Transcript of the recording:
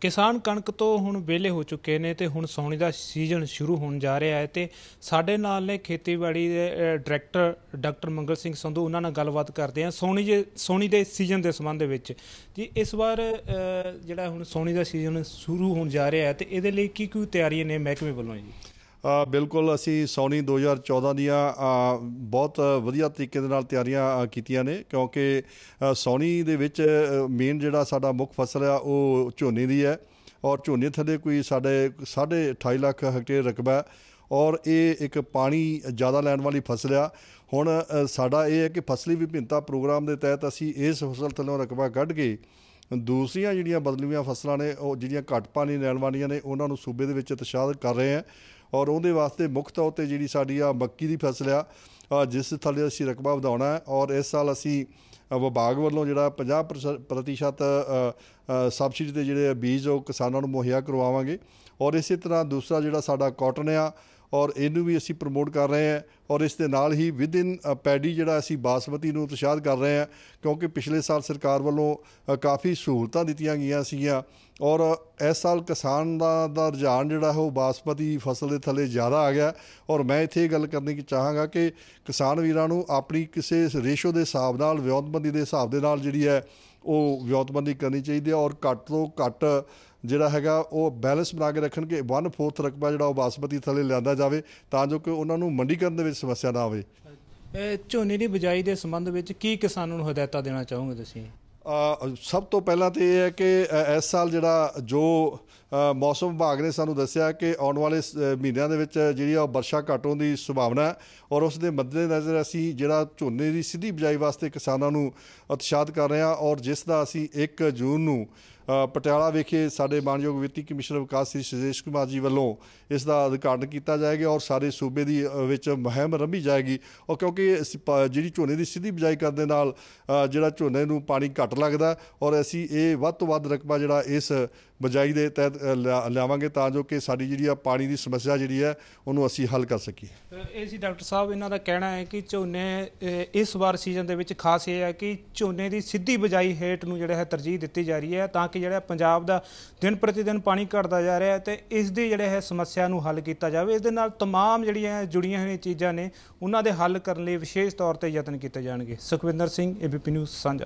ਕਿਸਾਨ ਕਣਕ ਤੋਂ ਹੁਣ ਵਿਹਲੇ ਹੋ ਚੁੱਕੇ ਨੇ ਤੇ ਹੁਣ ਸੌਣੀ ਦਾ ਸੀਜ਼ਨ ਸ਼ੁਰੂ ਹੋਣ ਜਾ ਰਿਹਾ ਹੈ ਤੇ ਸਾਡੇ ਨਾਲ ਨੇ ਖੇਤੀਬਾੜੀ ਦੇ ਡਾਇਰੈਕਟਰ ਡਾਕਟਰ ਮੰਗਲ ਸਿੰਘ ਸੰਧੂ, ਉਹਨਾਂ ਨਾਲ ਗੱਲਬਾਤ ਕਰਦੇ ਹਾਂ ਸੌਣੀ ਜੇ, ਸੌਣੀ ਦੇ ਸੀਜ਼ਨ ਦੇ ਸੰਬੰਧ ਵਿੱਚ। ਜੀ, ਇਸ ਵਾਰ ਜਿਹੜਾ ਹੁਣ ਸੌਣੀ ਦਾ ਸੀਜ਼ਨ ਸ਼ੁਰੂ ਹੋਣ ਜਾ ਰਿਹਾ ਹੈ ਤੇ ਇਹਦੇ ਲਈ ਕੀ ਕੀ ਤਿਆਰੀਆਂ ਨੇ ਮਹਿਕਮੇ ਵੱਲੋਂ ਜੀ? ਬਿਲਕੁਲ ਅਸੀਂ ਸੌਣੀ 2014 ਦੀਆਂ ਬਹੁਤ ਵਧੀਆ ਤਰੀਕੇ ਦੇ ਨਾਲ ਤਿਆਰੀਆਂ ਕੀਤੀਆਂ ਨੇ ਕਿਉਂਕਿ ਅ, ਸੌਣੀ ਦੇ ਵਿੱਚ ਮੇਨ ਜਿਹੜਾ ਸਾਡਾ ਮੁੱਖ ਫਸਲ ਆ ਉਹ ਝੋਨੇ ਦੀ ਹੈ ਔਰ ਝੋਨੇ ਥੱਲੇ ਕੋਈ ਸਾਡੇ 28 ਲੱਖ ਹੈਕਟੇਅਰ ਰਕਬਾ ਔਰ ਇਹ ਇੱਕ ਪਾਣੀ ਜ਼ਿਆਦਾ ਲੈਣ ਵਾਲੀ ਫਸਲ ਆ। ਹੁਣ ਸਾਡਾ ਇਹ ਹੈ ਕਿ ਫਸਲੀ ਵਿਭਿੰਨਤਾ ਪ੍ਰੋਗਰਾਮ ਦੇ ਤਹਿਤ ਅਸੀਂ ਇਸ ਫਸਲ ਥੱਲੋਂ ਰਕਬਾ ਕੱਢ ਕੇ ਦੂਸਰੀਆਂ ਜਿਹੜੀਆਂ ਬਦਲਵੀਆਂ ਫਸਲਾਂ ਨੇ ਉਹ ਜਿਹੜੀਆਂ ਘੱਟ ਪਾਣੀ ਲੈਣ ਵਾਲੀਆਂ ਨੇ ਉਹਨਾਂ ਨੂੰ ਸੂਬੇ ਦੇ ਵਿੱਚ ਉਤਸ਼ਾਹਿਤ ਕਰ ਰਹੇ ਹਾਂ। ਔਰ ਉਹਦੇ ਵਾਸਤੇ ਮੁੱਖ ਤੌਰ ਤੇ ਜਿਹੜੀ ਸਾਡੀ ਆ ਮੱਕੀ ਦੀ ਫਸਲ ਆ ਜਿਸ ਥੱਲੇ ਅਸੀਂ ਰਕਬਾ ਵਧਾਉਣਾ ਹੈ ਔਰ ਇਸ ਸਾਲ ਅਸੀਂ ਵਿਭਾਗ ਵੱਲੋਂ ਜਿਹੜਾ 50% ਪ੍ਰਸ- ਪ੍ਰਤੀਸ਼ਤ ਸਬਸਿਡੀ 'ਤੇ ਜਿਹੜੇ ਬੀਜ ਉਹ ਕਿਸਾਨਾਂ ਨੂੰ ਮੁਹੱਈਆ ਕਰਵਾਵਾਂਗੇ। ਔਰ ਇਸੇ ਤਰ੍ਹਾਂ ਦੂਸਰਾ ਜਿਹੜਾ ਸਾਡਾ ਕਾਟਨ ਆ ਔਰ ਇਹਨੂੰ ਵੀ ਅਸੀਂ ਪ੍ਰਮੋਟ ਕਰ ਰਹੇ ਹਾਂ ਔਰ ਇਸ ਦੇ ਨਾਲ ਹੀ ਵਿਦਿਨ ਪੈਡੀ ਜਿਹੜਾ ਅਸੀਂ ਬਾਸਮਤੀ ਨੂੰ ਉਤਸ਼ਾਹਿਤ ਕਰ ਰਹੇ ਹਾਂ, ਕਿਉਂਕਿ ਪਿਛਲੇ ਸਾਲ ਸਰਕਾਰ ਵੱਲੋਂ ਕਾਫੀ ਸਹੂਲਤਾਂ ਦਿੱਤੀਆਂ ਗਈਆਂ ਸੀਗੀਆਂ ਔਰ ਇਸ ਸਾਲ ਕਿਸਾਨ ਦਾ ਦਾ ਰੁਝਾਨ ਜਿਹੜਾ ਹੈ ਉਹ ਬਾਸਮਤੀ ਫਸਲ ਦੇ ਥੱਲੇ ਜ਼ਿਆਦਾ ਆ ਗਿਆ ਔਰ ਮੈਂ ਇੱਥੇ ਇਹ ਗੱਲ ਕਰਨੀ ਕਿ ਚਾਹਾਂਗਾ ਕਿ ਕਿਸਾਨ ਵੀਰਾਂ ਨੂੰ ਆਪਣੀ ਕਿਸੇ ਰੇਸ਼ੋ ਦੇ ਹਿਸਾਬ ਨਾਲ, ਵਿਉਂਤਬੰਦੀ ਦੇ ਹਿਸਾਬ ਦੇ ਨਾਲ ਜਿਹੜੀ ਹੈ ਉਹ ਵਿਉਂਤਬੰਦੀ ਕਰਨੀ ਚਾਹੀਦੀ ਹੈ ਔਰ ਘੱਟ ਤੋਂ ਘੱਟ ਜਿਹੜਾ ਹੈਗਾ ਉਹ ਬੈਲੈਂਸ ਬਣਾ ਕੇ ਰੱਖਣ ਕਿ 1/4 ਰਕਬਾ ਜਿਹੜਾ ਉਹ ਬਾਸਮਤੀ ਥੱਲੇ ਲਿਆਂਦਾ ਜਾਵੇ ਤਾਂ ਜੋ ਕਿ ਉਹਨਾਂ ਨੂੰ ਮੰਡੀਕਰਨ ਦੇ ਵਿੱਚ ਸਮੱਸਿਆ ਨਾ ਆਵੇ। ਇਹ ਝੋਨੇ ਦੀ ਬਿਜਾਈ ਦੇ ਸੰਬੰਧ ਵਿੱਚ ਕੀ ਕਿਸਾਨਾਂ ਨੂੰ ਹਦਾਇਤਾਂ ਦੇਣਾ ਚਾਹੋਗੇ ਤੁਸੀਂ? ਸਭ ਤੋਂ ਪਹਿਲਾਂ ਤੇ ਇਹ ਹੈ ਕਿ ਇਸ ਸਾਲ ਜਿਹੜਾ ਜੋ ਮੌਸਮ ਵਿਭਾਗ ਨੇ ਸਾਨੂੰ ਦੱਸਿਆ ਕਿ ਆਉਣ ਵਾਲੇ ਸ- ਮਹੀਨਿਆਂ ਦੇ ਵਿੱਚ ਜਿਹੜੀ ਆ ਉਹ ਵਰਸ਼ਾ ਘੱਟ ਹੋਣ ਦੀ ਸੰਭਾਵਨਾ ਹੈ ਔਰ ਉਸ ਦੇ ਮੱਦੇਨਜ਼ਰ ਅਸੀਂ ਜਿਹੜਾ ਝੋਨੇ ਦੀ ਸਿੱਧੀ ਬਿਜਾਈ ਵਾਸਤੇ ਕਿਸਾਨਾਂ ਨੂੰ ਉਤਸ਼ਾਹਿਤ ਕਰ ਰਹੇ ਹਾਂ ਔਰ ਜਿਸ ਦਾ ਅਸੀਂ 1 ਜੂਨ ਨੂੰ ਪਟਿਆਲਾ ਵਿਖੇ ਸਾਡੇ ਮਾਨਯੋਗ ਵਿੱਤੀ ਕਮਿਸ਼ਨਰ ਵਿਕਾਸ ਸ੍ਰੀ ਸੁਜੇਸ਼ ਕੁਮਾਰ ਜੀ ਵੱਲੋਂ ਇਸ ਦਾ ਉਦਘਾਟਨ ਕੀਤਾ ਜਾਏਗਾ ਔਰ ਸਾਰੇ ਸੂਬੇ ਦੀ ਵਿੱਚ ਮੁਹਿੰਮ ਰੰਭੀ ਜਾਏਗੀ। ਔਰ ਕਿਉਂਕਿ ਇਸ ਜਿਹੜੀ ਝੋਨੇ ਦੀ ਸਿੱਧੀ ਬਿਜਾਈ ਕਰਨ ਦੇ ਨਾਲ ਜਿਹੜਾ ਝੋਨੇ ਨੂੰ ਪਾਣੀ ਘੱਟ ਲੱਗਦਾ ਔਰ ਅਸੀਂ ਇਹ ਵੱਧ ਤੋਂ ਵੱਧ ਰਕਬਾ ਜਿਹੜਾ ਇਸ ਬਿਜਾਈ ਦੇ ਤਹਿਤ ਅ, ਲਿਆ- ਲਿਆਵਾਂਗੇ ਤਾਂ ਜੋ ਕਿ ਸਾਡੀ ਜਿਹੜੀ ਆ ਪਾਣੀ ਦੀ ਸਮੱਸਿਆ ਜਿਹੜੀ ਹੈ ਉਹਨੂੰ ਅਸੀਂ ਹੱਲ ਕਰ ਸਕੀਏ ਅ, ਇਹ ਸੀ ਡਾਕਟਰ ਸਾਹਿਬ ਇਹਨਾਂ ਦਾ ਕਹਿਣਾ ਹੈ ਕਿ ਝੋਨੇ ਅ, ਇਸ ਵਾਰ ਸੀਜ਼ਨ ਦੇ ਵਿੱਚ ਖਾਸ ਇਹ ਹੈ ਕਿ ਝੋਨੇ ਦੀ ਸਿੱਧੀ ਬਿਜਾਈ ਹੇਠ ਨੂੰ ਜਿਹੜਾ ਹੈ ਤਰਜੀਹ ਦਿੱਤੀ ਜਾ ਰਹੀ ਹੈ ਤਾਂ ਕਿ ਜਿਹੜਾ ਪੰਜਾਬ ਦਾ ਦਿਨ ਪ੍ਰਤੀ ਦਿਨ ਪਾਣੀ ਘਟਦਾ ਜਾ ਰਿਹਾ ਹੈ ਤੇ ਇਸ ਦੀ ਜਿਹੜੇ ਹੈ ਸਮੱਸਿਆ ਨੂੰ ਹੱਲ ਕੀਤਾ ਜਾਵੇ ਇਸ ਦੇ ਨਾਲ तमाम ਜਿਹੜੀਆਂ ਜੁੜੀਆਂ ਹੋਈਆਂ ਚੀਜ਼ਾਂ ਨੇ ਉਹਨਾਂ ਦੇ ਹੱਲ ਕਰਨ ਲਈ ਵਿਸ਼ੇਸ਼ ਤੌਰ ਤੇ ਯਤਨ ਕੀਤੇ ਜਾਣਗੇ ਸੁਖਵਿੰਦਰ ਸਿੰਘ ਏਬੀਪੀ ਨਿਊਜ਼ ਸਾਂਝਾ